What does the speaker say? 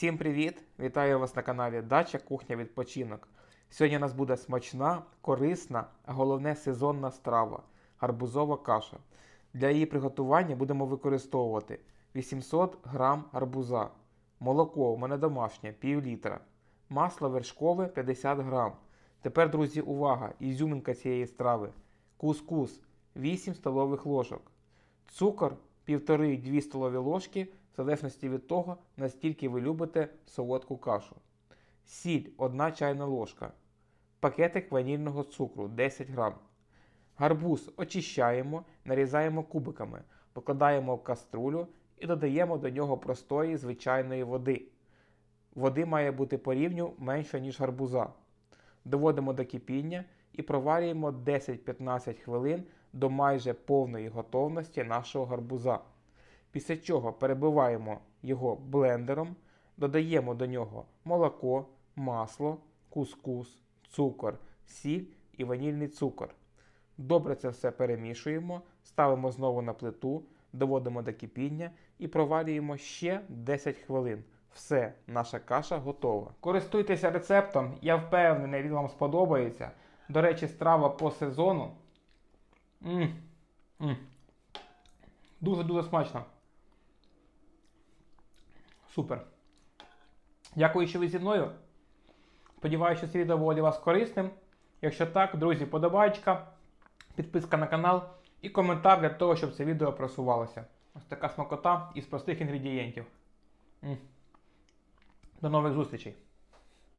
Всім привіт! Вітаю вас на каналі Дача Кухня Відпочинок. Сьогодні у нас буде смачна, корисна, а головне сезонна страва гарбузова каша. Для її приготування будемо використовувати 800 г гарбуза, молоко у мене домашнє пів літра, масло вершкове 50 г. Тепер, друзі, увага! Ізюминка цієї страви. Кускус 8 столових ложок. Цукор 1,5-2 столові ложки, в залежності від того, наскільки ви любите солодку кашу. Сіль 1 чайна ложка. Пакетик ванільного цукру 10 грам. Гарбуз очищаємо, нарізаємо кубиками, покладаємо в каструлю і додаємо до нього простої звичайної води. Води має бути по рівню менше, ніж гарбуза. Доводимо до кипіння і проварюємо 10-15 хвилин до майже повної готовності нашого гарбуза. Після чого перебиваємо його блендером, додаємо до нього молоко, масло, кускус, цукор, сіль і ванільний цукор. Добре це все перемішуємо, ставимо знову на плиту, доводимо до кипіння і проварюємо ще 10 хвилин. Все, наша каша готова. Користуйтеся рецептом, я впевнений, він вам сподобається. До речі, страва по сезону. Дуже-дуже смачно. Супер. Дякую, що ви зі мною. Сподіваюся, що це відео було для вас корисним. Якщо так, друзі, подобайка, підписка на канал і коментар для того, щоб це відео просувалося. Ось така смакота із простих інгредієнтів. До нових зустрічей!